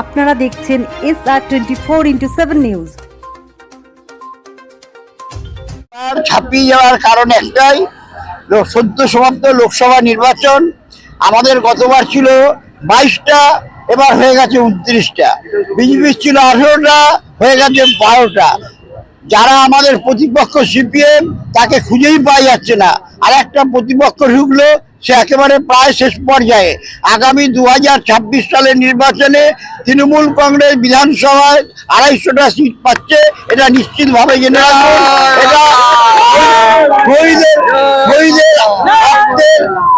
আপনারা দেখছেন S R twenty four into seven news ছাপিয়ে যাওয়ার কারণ একটাই সদ্য সমাপ্ত লোকসভা নির্বাচন আমাদের গতবার ছিল বাইশটা, এবার হয়ে গেছে উনত্রিশটা। বিজেপির ছিল আঠেরোটা, হয়ে গেছে বারোটা। যারা আমাদের প্রতিপক্ষ সিপিএম তাকে খুঁজেই পাওয়া যাচ্ছে না। আর একটা প্রতিপক্ষ ঢুকলো সে একেবারে প্রায় শেষ পর্যায়ে। আগামী দু হাজার ছাব্বিশ সালের নির্বাচনে তৃণমূল কংগ্রেস বিধানসভায় আড়াইশোটা সিট পাচ্ছে, এটা নিশ্চিতভাবে জেনে রাখুন।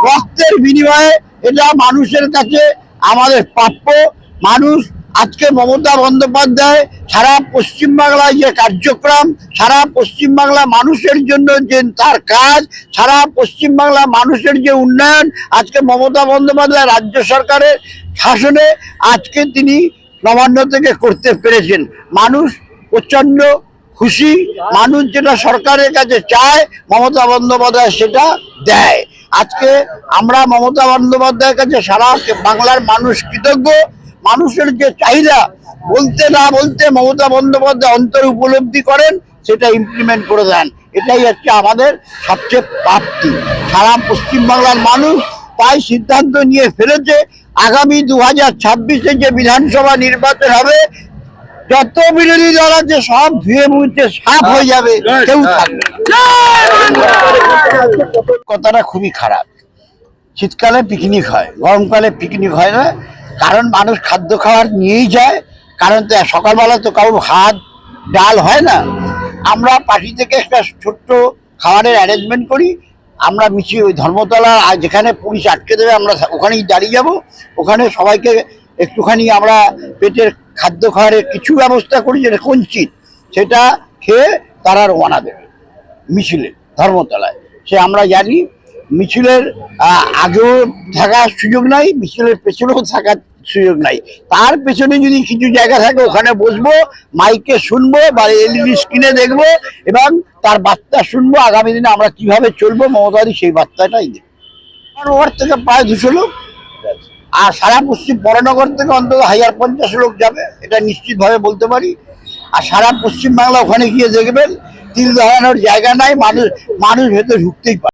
রক্তের বিনিময়ে এটা মানুষের কাছে আমাদের প্রাপ্য। মানুষ আজকে মমতা বন্দ্যোপাধ্যায় সারা পশ্চিমবাংলায় যে কার্যক্রম, সারা পশ্চিমবাংলা মানুষের জন্য যে তার কাজ, সারা পশ্চিমবাংলা মানুষের যে উন্নয়ন, আজকে মমতা বন্দ্যোপাধ্যায় রাজ্য সরকারের শাসনে আজকে তিনি নবান্ন থেকে করতে পেরেছেন। মানুষ প্রচণ্ড খুশি, মানুষ যেটা সরকারের কাছে চায়, মমতা বন্দ্যোপাধ্যায় সেটা দেয়। আজকে আমরা মমতা বন্দ্যোপাধ্যায়ের কাছে সারা বাংলার মানুষ কৃতজ্ঞ মানুষের যে চাহিদা, বলতে না বলতে মমতা বন্দ্যোপাধ্যায় অন্তর উপলব্ধি করেন, সেটা ইমপ্লিমেন্ট করে দেন। এটাই হচ্ছে আমাদের সবচেয়ে প্রাপ্তি। সারা পশ্চিমবাংলার মানুষ তাই সিদ্ধান্ত নিয়ে ফেলেছে, আগামী দু হাজার ছাব্বিশে যে বিধানসভা নির্বাচন হবে, যত বিরোধী দল আছে সব ধুয়ে মুছে সাফ হয়ে যাবে, কেউ কথাটা খুবই খারাপ। শীতকালে পিকনিক হয়, গরমকালে পিকনিক হয় না কারণ মানুষ খাদ্য খাওয়ার নিয়েই যায়। কারণ তো সকালবেলা তো কারোর ভাত, ডাল হয় না। আমরা পার্টি থেকে একটা ছোট্ট খাবারের অ্যারেঞ্জমেন্ট করি। আমরা মিছি ওই ধর্মতলা, আর যেখানে পুলিশ আটকে দেবে, আমরা ওখানেই দাঁড়িয়ে যাব। ওখানে সবাইকে একটুখানি আমরা পেটের খাদ্য খাওয়ারের কিছু ব্যবস্থা করি, যেটা কঞ্চিত। সেটা খেয়ে তারা রওনা দেবে মিছিলে, ধর্মতলায়। সে আমরা জানি, মিছিলের আগেও থাকার সুযোগ নাই, মিছিলের পেছনেও থাকার সুযোগ নাই। তার পেছনে যদি কিছু জায়গা থাকে, ওখানে বসবো মাইকে শুনব, বা এলইডি স্ক্রিনে দেখব, এবং তার বার্তা শুনব, আগামী দিনে আমরা কীভাবে চলবো মমতাদি সেই বার্তাটাই দেবো। ওয়ার্ড থেকে প্রায় দুশো লোক। আর সারা পশ্চিম বড়নগর থেকে অন্তত হাজার পঞ্চাশ লোক যাবে, এটা নিশ্চিতভাবে বলতে পারি। আর সারা পশ্চিমবাংলা ওখানে গিয়ে দেখবেন তিল ধরানোর জায়গা নাই, মানুষ মানুষ ভেতরে ঢুকতেই পারে।